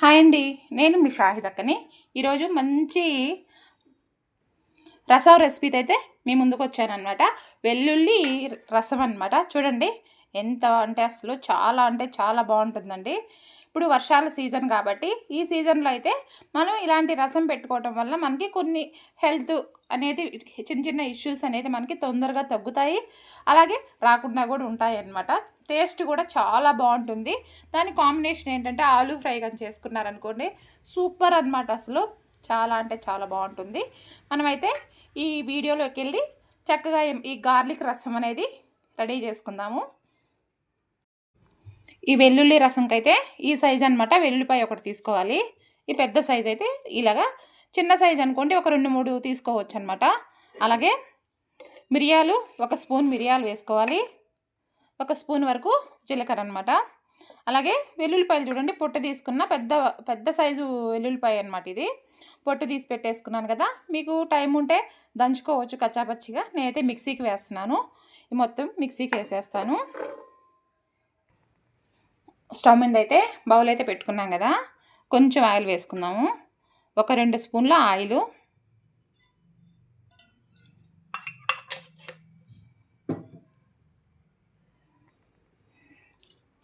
Hi అండి నేను మీ షాహిదక్కని ఈరోజు మంచి రసం రెసిపీతో అయితే మీ ముందుకు వచ్చానమాట వెల్లుల్లి రసం అనమాట చూడండి ఎంత అంటే అసలు చాలా అంటే చాలా బాగుంటుందండి. ఇప్పుడు వర్షాల సీజన్ కాబట్టి ఈ సీజన్లో అయితే మనం ఇలాంటి రసం పెట్టుకోవటం వల్ల మనకి కొన్ని హెల్త్ అనేది చిన్న చిన్న ఇష్యూస్ అనేది మనకి తొందరగా తగ్గుతాయి. అలాగే రాకుండా కూడా ఉంటాయి అన్నమాట. టేస్ట్ కూడా చాలా బాగుంటుంది. దాని కాంబినేషన్ ఏంటంటే ఆలూ ఫ్రై కానీ చేసుకున్నారనుకోండి సూపర్ అనమాట అసలు. చాలా అంటే చాలా బాగుంటుంది. మనమైతే ఈ వీడియోలోకి వెళ్ళి చక్కగా ఈ గార్లిక్ రసం అనేది రెడీ చేసుకుందాము. ఈ వెల్లుల్లి రసంకి అయితే ఈ సైజ్ అనమాట వెల్లుల్లిపాయ ఒకటి తీసుకోవాలి. ఈ పెద్ద సైజ్ అయితే ఇలాగా చిన్న సైజ్ అనుకోండి ఒక రెండు మూడు తీసుకోవచ్చు అనమాట అలాగే మిరియాలు ఒక స్పూన్ మిరియాలు వేసుకోవాలి. ఒక స్పూన్ వరకు జీలకర్ర అనమాట అలాగే వెల్లుల్లిపాయలు చూడండి పొట్టు తీసుకున్న పెద్ద పెద్ద సైజు వెల్లుల్లిపాయ అనమాట ఇది. పొట్టు తీసి పెట్టేసుకున్నాను కదా. మీకు టైం ఉంటే దంచుకోవచ్చు కచ్చాపచ్చిగా. నేనైతే మిక్సీకి వేస్తున్నాను. మొత్తం మిక్సీకి వేసేస్తాను. స్టవ్ మీద అయితే బౌల్ అయితే పెట్టుకున్నాం కదా కొంచెం ఆయిల్ వేసుకుందాము. ఒక రెండు స్పూన్ల ఆయిలు.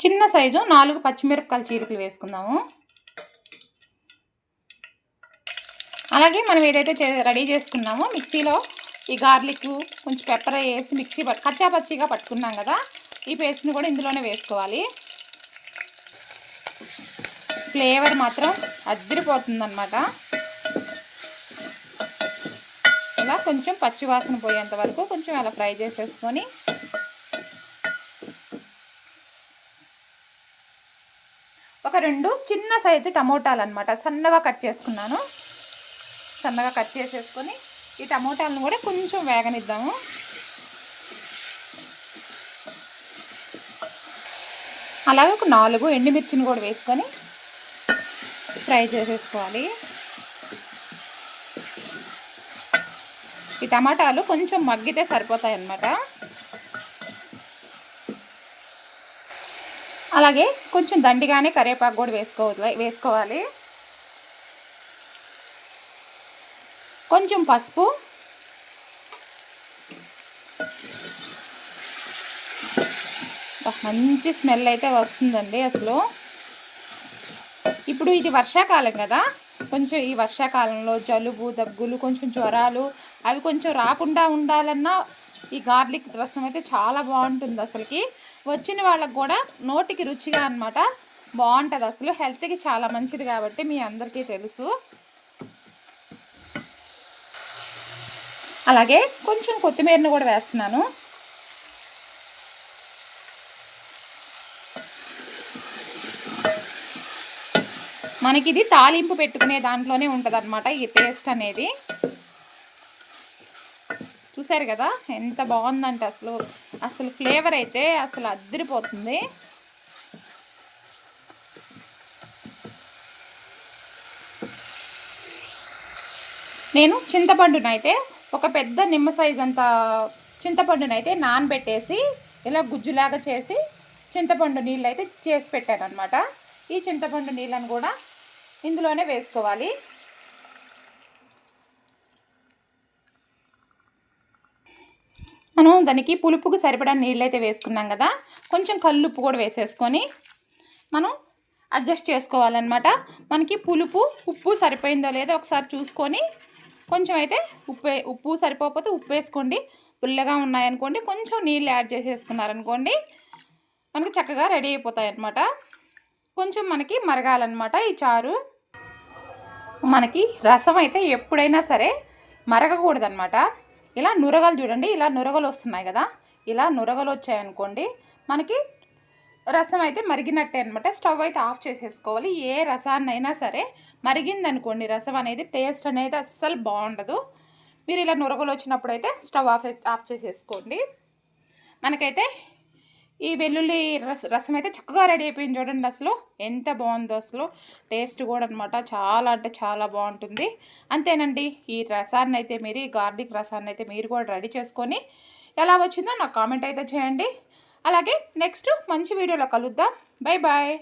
చిన్న సైజు నాలుగు పచ్చిమిరపకాయల చీరకులు వేసుకుందాము. అలాగే మనం ఏదైతే రెడీ చేసుకున్నామో మిక్సీలో ఈ గార్లిక్ కొంచెం పెప్పర్ వేసి మిక్సీ పట్టు కచ్చా పచ్చిగా పట్టుకున్నాం కదా ఈ పేస్ట్ని కూడా ఇందులోనే వేసుకోవాలి. ఫ్లేవర్ మాత్రం అద్దరిపోతుందన్నమాట ఇలా కొంచెం పచ్చివాసన పోయేంత వరకు కొంచెం అలా ఫ్రై చేసేసుకొని ఒక రెండు చిన్న సైజు టమోటాలు అనమాట సన్నగా కట్ చేసుకున్నాను. సన్నగా కట్ చేసేసుకొని ఈ టమోటాలను కూడా కొంచెం వేగనిద్దాము. అలాగే ఒక నాలుగు ఎండుమిర్చిని కూడా వేసుకొని ఫ్రై చేసేసుకోవాలి. ఈ టమాటాలు కొంచెం మగ్గితే సరిపోతాయి అన్నమాట అలాగే కొంచెం దండిగానే కరివేపాకు కూడా వేసుకోవాలి వేసుకోవాలి. కొంచెం పసుపు. మంచి స్మెల్ అయితే వస్తుందండి అసలు. ఇప్పుడు ఇది వర్షాకాలం కదా. కొంచెం ఈ వర్షాకాలంలో జలుబు దగ్గులు కొంచెం జ్వరాలు అవి కొంచెం రాకుండా ఉండాలన్నా ఈ గార్లిక్ రసం అయితే చాలా బాగుంటుంది అసలుకి. వచ్చిన వాళ్ళకు కూడా నోటికి రుచిగా అనమాట బాగుంటుంది అసలు. హెల్త్కి చాలా మంచిది కాబట్టి మీ అందరికీ తెలుసు. అలాగే కొంచెం కొత్తిమీరను కూడా వేస్తున్నాను. మనకి ఇది తాలింపు పెట్టుకునే దాంట్లోనే ఉంటుంది అనమాట ఈ టేస్ట్ అనేది. చూసారు కదా ఎంత బాగుందంటే అసలు. అసలు ఫ్లేవర్ అయితే అసలు అద్దరిపోతుంది. నేను చింతపండునైతే ఒక పెద్ద నిమ్మ సైజ్ అంత చింతపండునైతే నానబెట్టేసి ఇలా గుజ్జులాగా చేసి చింతపండు నీళ్ళు అయితే చేసి పెట్టాను అనమాట ఈ చింతపండు నీళ్ళను కూడా ఇందులోనే వేసుకోవాలి. మనం దానికి పులుపుకు సరిపడా నీళ్ళు అయితే వేసుకున్నాం కదా కొంచెం కల్లుప్పు కూడా వేసేసుకొని మనం అడ్జస్ట్ చేసుకోవాలన్నమాట. మనకి పులుపు ఉప్పు సరిపోయిందో లేదో ఒకసారి చూసుకొని కొంచెం అయితే ఉప్పు ఉప్పు సరిపోకపోతే ఉప్పు వేసుకోండి. పుల్లగా ఉన్నాయనుకోండి కొంచెం నీళ్ళు యాడ్ చేసేసుకున్నారనుకోండి మనకి చక్కగా రెడీ అయిపోతాయి అన్నమాట కొంచెం మనకి మరగాలన్నమాట ఈ చారు. మనకి రసం అయితే ఎప్పుడైనా సరే మరగకూడదనమాట ఇలా నురగలు చూడండి ఇలా నురగలు వస్తున్నాయి కదా. ఇలా నురగలు వచ్చాయనుకోండి మనకి రసం అయితే మరిగినట్టే అనమాట స్టవ్ అయితే ఆఫ్ చేసేసుకోవాలి. ఏ రసాన్నైనా సరే మరిగిందనుకోండి రసం అనేది టేస్ట్ అనేది అస్సలు బాగుండదు. మీరు ఇలా నురగలు వచ్చినప్పుడు అయితే స్టవ్ ఆఫ్ ఆఫ్ చేసేసుకోండి. మనకైతే ఈ వెల్లుల్లి రస రసం అయితే చక్కగా రెడీ అయిపోయింది చూడండి అసలు. ఎంత బాగుందో అసలు. టేస్ట్ కూడా అనమాట చాలా అంటే చాలా బాగుంటుంది. అంతేనండి ఈ రసాన్ని అయితే మీరు ఈ గార్లిక్ రసాన్ని అయితే మీరు కూడా రెడీ చేసుకొని ఎలా వచ్చిందో నాకు కామెంట్ అయితే చేయండి. అలాగే నెక్స్ట్ మంచి వీడియోలో కలుద్దాం. Bye bye.